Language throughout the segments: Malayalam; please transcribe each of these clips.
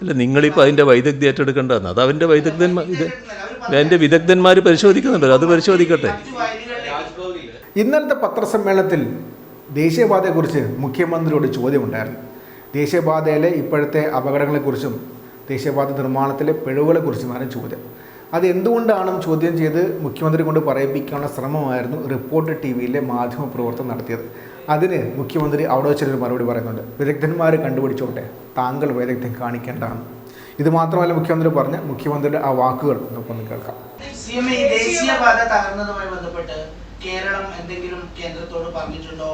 അല്ല നിങ്ങളിപ്പോൾ അതിന്റെ വൈദഗ്ധ്യം ഏറ്റെടുക്കേണ്ടതെന്ന്. അത് അവന്റെ വൈദഗ്ധ്യന്മാർ ഇത് എന്റെ വിദഗ്ധന്മാർ പരിശോധിക്കുന്നുണ്ടല്ലോ അത് പരിശോധിക്കട്ടെ. ഇന്നലത്തെ പത്രസമ്മേളനത്തിൽ ദേശീയപാതയെക്കുറിച്ച് മുഖ്യമന്ത്രിയോട് ചോദ്യമുണ്ടായിരുന്നു. ദേശീയപാതയിലെ ഇപ്പോഴത്തെ അപകടങ്ങളെക്കുറിച്ചും ദേശീയപാത നിർമ്മാണത്തിലെ പിഴവുകളെക്കുറിച്ചുമാണ് ചോദ്യം. അത് എന്തുകൊണ്ടാണെന്ന് ചോദ്യം ചെയ്ത് മുഖ്യമന്ത്രി കൊണ്ട് പറയിപ്പിക്കാനുള്ള ശ്രമമായിരുന്നു റിപ്പോർട്ട് ടി വിയിലെ മാധ്യമപ്രവർത്തനം നടത്തിയത്. അതിന് മുഖ്യമന്ത്രി അവിടെ വെച്ചൊരു മറുപടി പറയുന്നുണ്ട്. വിദഗ്ധന്മാർ കണ്ടുപിടിച്ചോട്ടെ താങ്കൾ വൈദഗ്ധ്യം കാണിക്കേണ്ടതാണ്. ഇത് മാത്രമല്ല മുഖ്യമന്ത്രി പറഞ്ഞ മുഖ്യമന്ത്രിയുടെ ആ വാക്കുകൾ നമുക്കൊന്ന് കേൾക്കാം. ദേശീയപാത തകർന്നതുമായി ബന്ധപ്പെട്ട് കേരളം എന്തെങ്കിലും കേന്ദ്രത്തോട് പറഞ്ഞിട്ടുണ്ടോ?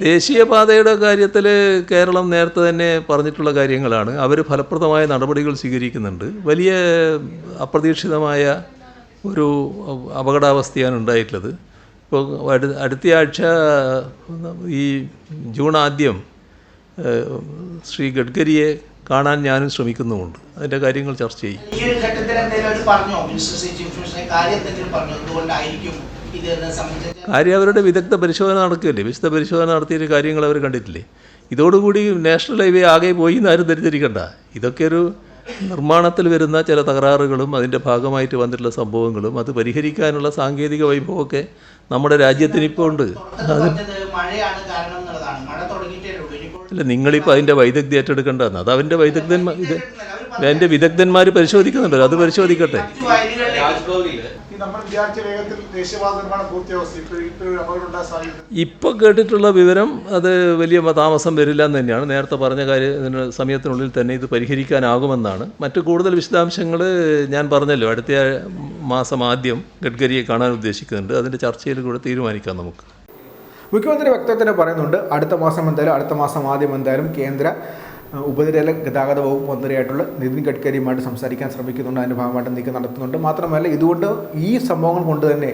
ദേശീയപാതയുടെ കാര്യത്തിൽ കേരളം നേരത്തെ തന്നെ പറഞ്ഞിട്ടുള്ള കാര്യങ്ങളാണ്. അവർ ഫലപ്രദമായ നടപടികൾ സ്വീകരിക്കുന്നുണ്ട്. വലിയ അപ്രതീക്ഷിതമായ ഒരു അപകടാവസ്ഥയാണ് ഉണ്ടായിട്ടുള്ളത്. ഇപ്പോൾ അടു അടുത്തയാഴ്ച ഈ ജൂൺ ആദ്യം ശ്രീ ഗഡ്കരിയെ കാണാൻ ഞാനും ശ്രമിക്കുന്നുമുണ്ട്. അതിന്റെ കാര്യങ്ങൾ ചർച്ച ചെയ്യും. ഈ ഒരു ഘട്ടത്തിൽ എന്തെങ്കിലും പറഞ്ഞോ? മിനിസ്റ്റർ ചീഫ് കാര്യം എന്തെങ്കിലും പറഞ്ഞോ? എന്തുകൊണ്ടായിരിക്കും ഇത് സംബന്ധിച്ച്? കാര്യം അവരുടെ വിദഗ്ധ പരിശോധന നടക്കുകയല്ലേ? വിശുദ്ധ പരിശോധന നടത്തിയിട്ട് കാര്യങ്ങൾ അവർ കണ്ടിട്ടില്ലേ? ഇതോടുകൂടി നാഷണൽ ഹൈവേ ആകെ പോയി എന്ന് ആരും ധരിച്ചിരിക്കണ്ട. ഇതൊക്കെ ഒരു നിർമ്മാണത്തിൽ വരുന്ന ചില തകരാറുകളും അതിന്റെ ഭാഗമായിട്ട് വന്നിട്ടുള്ള സംഭവങ്ങളും അത് പരിഹരിക്കാനുള്ള സാങ്കേതിക വൈഭവമൊക്കെ നമ്മുടെ രാജ്യത്തിന് ഇപ്പോൾ ഉണ്ട് തുടക്കത്തിൽ അല്ല നിങ്ങളിപ്പോൾ അതിന്റെ വൈദഗ്ധ്യം ഏറ്റെടുക്കേണ്ടതെന്ന്. അത് അവന്റെ വൈദഗ്ധന്മാർ ഇത് എന്റെ വിദഗ്ധന്മാർ പരിശോധിക്കുന്നുണ്ടല്ലോ അത് പരിശോധിക്കട്ടെ. ഇപ്പോൾ കേട്ടിട്ടുള്ള വിവരം അത് വലിയ താമസം വരില്ല എന്ന് തന്നെയാണ്. നേരത്തെ പറഞ്ഞ കാര്യം ഇതിന് സമയത്തിനുള്ളിൽ തന്നെ ഇത് പരിഹരിക്കാനാകുമെന്നാണ്. മറ്റു കൂടുതൽ വിശദാംശങ്ങൾ ഞാൻ പറഞ്ഞല്ലോ അടുത്ത മാസം ആദ്യം ഗഡ്കരിയെ കാണാൻ ഉദ്ദേശിക്കുന്നുണ്ട്. അതിന്റെ ചർച്ചയിൽ കൂടെ തീരുമാനിക്കാം നമുക്ക്. മുഖ്യമന്ത്രി വ്യക്തത്തിന് പറയുന്നുണ്ട് അടുത്ത മാസം എന്തായാലും അടുത്ത മാസം ആദ്യം എന്തായാലും കേന്ദ്ര ഉപരിതല ഗതാഗത വകുപ്പ് മന്ത്രിയായിട്ടുള്ള നിതിൻ ഗഡ്കരിയുമായിട്ട് സംസാരിക്കാൻ ശ്രമിക്കുന്നുണ്ട്. അതിന്റെ ഭാഗമായിട്ട് നീക്കം നടത്തുന്നുണ്ട്. മാത്രമല്ല ഇതുകൊണ്ട് ഈ സംഭവങ്ങൾ കൊണ്ട് തന്നെ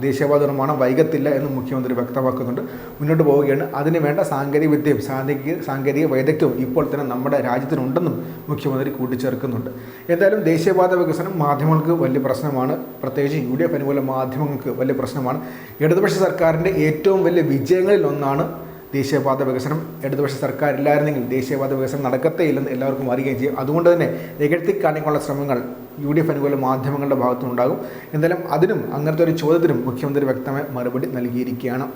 ദേശീയപാത നിർമ്മാണം വൈകത്തില്ല എന്ന് മുഖ്യമന്ത്രി വ്യക്തമാക്കുന്നുണ്ട്. മുന്നോട്ട് പോവുകയാണ്. അതിന് വേണ്ട സാങ്കേതിക വിദ്യയും സാങ്കേതിക സാങ്കേതിക വൈദഗ്ധ്യവും ഇപ്പോൾ തന്നെ നമ്മുടെ രാജ്യത്തിനുണ്ടെന്നും മുഖ്യമന്ത്രി കൂട്ടിച്ചേർക്കുന്നുണ്ട്. എന്തായാലും ദേശീയപാത വികസനം മാധ്യമങ്ങൾക്ക് വലിയ പ്രശ്നമാണ്. പ്രത്യേകിച്ച് യു ഡി എഫ് അനുകൂല മാധ്യമങ്ങൾക്ക് വലിയ പ്രശ്നമാണ്. ഇടതുപക്ഷ സർക്കാരിന്റെ ഏറ്റവും വലിയ വിജയങ്ങളിൽ ഒന്നാണ് ദേശീയപാത വികസനം ഇടതുപക്ഷ സർക്കാർ ഇല്ലായിരുന്നെങ്കിൽ ദേശീയപാത വികസനം നടക്കത്തേയില്ലെന്ന് എല്ലാവർക്കും അറിയുകയും ചെയ്യും. അതുകൊണ്ട് തന്നെ നികഴ്ത്തി കാണിക്കാനുള്ള ശ്രമങ്ങൾ യു ഡി എഫ് അനുകൂല മാധ്യമങ്ങളുടെ ഭാഗത്തുനിന്നുണ്ടാകും. എന്തായാലും അതിനും അങ്ങനത്തെ ഒരു ചോദ്യത്തിനും മുഖ്യമന്ത്രി വ്യക്തമായ മറുപടി നൽകിയിരിക്കുകയാണ്.